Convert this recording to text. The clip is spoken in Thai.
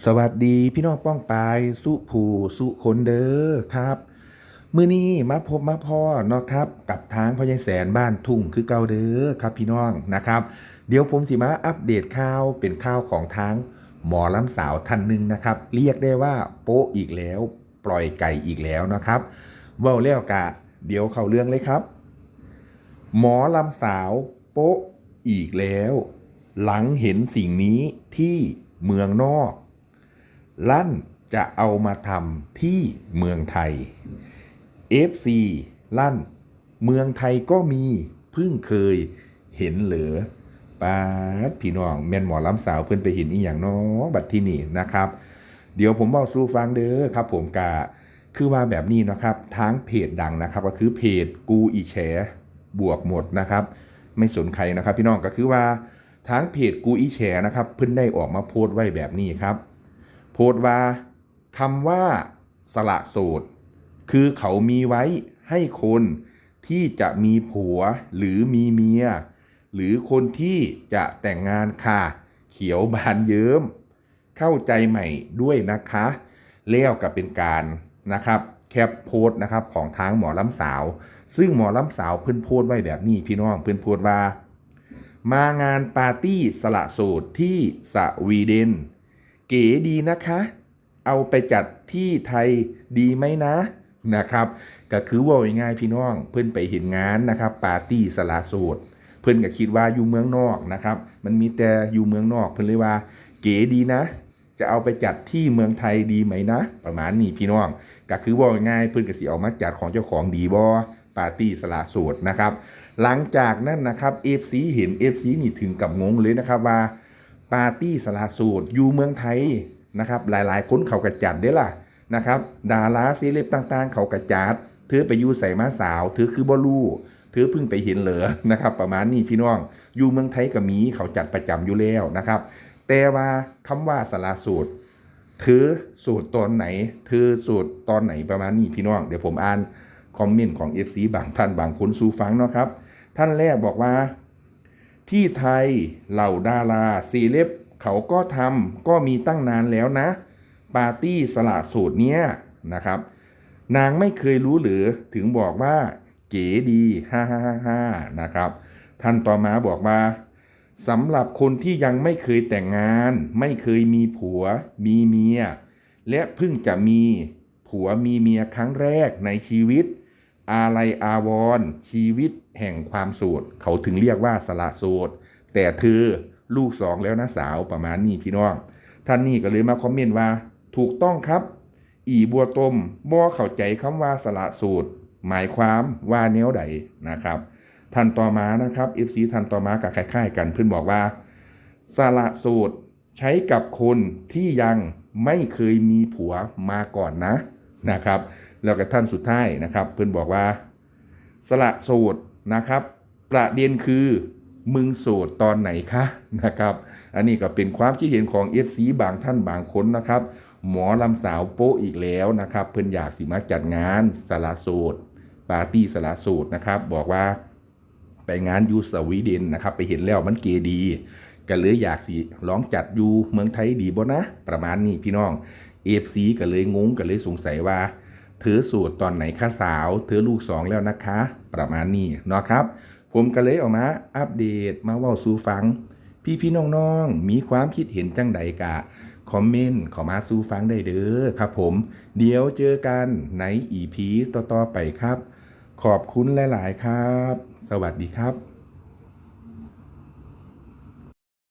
สวัสดีพี่น้องป้องปายสุผูสุคนเด้อครับ มื้อนี้มาพบมาพ่อเนาะครับ กับทางพ่อใหญ่แสนบ้านทุ่งคือเก่าเด้อครับพี่น้องนะครับ เดี๋ยวผมสิมาอัปเดตข่าวเป็นข่าวของทางหมอลำสาวท่านหนึ่งนะครับ เรียกได้ว่าโป๊ะอีกแล้ว ปล่อยไก่อีกแล้วนะครับเว้าแล้วกะ เดี๋ยวเข้าเรื่องเลยครับ หมอลำสาวโป๊ะอีกแล้ว หลังเห็นสิ่งนี้ที่เมืองนอก ลั่นจะเอามาทำที่เมืองไทย FC ลั่น เมืองไทยก็มีเพิ่งเคยเห็นเหลือปาดพี่น้องแม่นหมอลำสาวเพิ่อนไปเห็นอีหยังเนาะบัดที่นี่นะครับ เดี๋ยวผมบอกสู่ฟังเด้อครับ ผมกาคือว่าแบบนี้นะครับทางเพจดังนะครับ ก็คือเพจกูอีแฉบวกหมดนะครับ ไม่สนใครนะครับ พี่น้องก็คือว่าทางเพจกูอีแฉนะครับ เพิ่นได้ออกมาโพสต์ไว้แบบนี้ครับ พสต์ว่าคำว่า สละโสด คือเขามีไว้ให้คนที่จะมีผัวหรือมีเมีย หรือคนที่จะแต่งงานค่ะ เขียวบานเยิ้ม เข้าใจใหม่ด้วยนะคะแล้วกับเป็นการนะครับ แคปโพสนะครับของทางหมอลำสาว ซึ่งหมอลำสาวเพิ่นโพสไว้แบบนี้พี่น้องเพิ่นโพสว่า มางานปาร์ตี้สละโสดที่สวีเดน เก๋ดีนะคะ เอาไปจัดที่ไทยดีไหมนะนะครับก็คือว่าง่ายพี่น้องเพื่อนไปเห็นงานนะครับปาร์ตี้สละโสดเพื่อนก็คิดว่าอยู่เมืองนอกนะครับ มันมีแต่อยู่เมืองนอกเพื่อนเลยว่าเก๋ดีนะ จะเอาไปจัดที่เมืองไทยดีไหมนะ ประมาณนี้พี่น้องก็คือว่าง่ายเพื่อนก็สิเอามาจัดของเจ้าของดีบอปาร์ตี้สละโสดนะครับ หลังจากนั้นนะครับ FC เห็น FC นี่ถึงกับงงเลยนะครับว่า ปาร์ตี้สละโสูตรอยู่เมืองไทยนะครับหลายๆ คนเขากระจัดเด้ล่ะนะครับดาราเซเลบต่างๆ เขากระจัดเธอไปอยู่ใส่มาสาวเธอคือบอลูเธอเพิ่งไปเห็นเหรอนะครับประมาณนี้พี่น้องอยู่เมืองไทยก็มีเขาจัดประจำอยู่แล้วนะครับ แต่ว่าคำว่าสละโสูตรเธอสูตรตอนไหนเธอสูตรตอนไหนประมาณนี้พี่น้องเดี๋ยวผมอ่านคอมเมนต์ของ FC บางท่านบางคนสูฟังเนาะครับท่านแรกบอกว่า ที่ไทยเหล่าดาราซีเลบเขาก็ทำก็มีตั้งนานแล้วนะ ปาร์ตี้สละโสูตรเนี้ยนะครับ นางไม่เคยรู้หรือถึงบอกว่า เก๋ดีฮ่าฮ่าฮ่าฮ่านะครับ ท่านต่อมาบอกว่าสำหรับคนที่ยังไม่เคยแต่งงาน ไม่เคยมีผัว มีเมีย และเพิ่งจะมีผัวมีเมียครั้งแรกในชีวิต อาลัยอาวรณ์ชีวิตแห่งความโสดเขาถึงเรียกว่าสละโสด แต่เธอลูกสองแล้วนะสาวประมาณนี้พี่น้อง ท่านนี่ก็เลยมาคอมเมนต์ว่า ถูกต้องครับ อีบัวต้มบ่เข้าใจคำว่าสละโสด หมายความว่าแนวใดนะครับ ท่านต่อมานะครับ FC ท่านต่อมากับคล้ายๆ กันเพื่อนบอกว่าสละโสดใช้กับคนที่ยังไม่เคยมีผัวมาก่อนนะ นะครับ แล้วก็ท่านสุดท้ายนะครับ เพื่อนบอกว่า สละโสดนะครับ ประเด็นคือมึงโสดตอนไหนคะนะครับ อันนี้ก็เป็นความคิดเห็นของ FC บางท่านบางคนนะครับ หมอลำสาวโป๊อีกแล้วนะครับ เพื่อนอยากสิมาจัดงานสละโสดปาร์ตี้สละโสดนะครับ บอกว่าไปงานยูสวีเดนนะครับ ไปเห็นแล้วมันเกดีก็เลยอยากสิร้องจัดอยู่เมืองไทยดีบ่นะ ประมาณนี้พี่น้อง เอฟซีก็เลยงงก็เลยสงสัยว่า เธอสูตรตอนไหนคะสาว เธอลูกสองแล้วนะคะ ประมาณนี้เนาะครับ ผมก็เลยออกมาอัปเดตมาเว่าสู่ฟัง พี่พี่ๆน้องๆ มีความคิดเห็นจังใดกะคอมเมนต์ขอมาสู่ฟังได้เด้อครับผม เดี๋ยวเจอกันในอีพีต่อๆไปครับ ขอบคุณหลาย ๆ ครับ สวัสดีครับ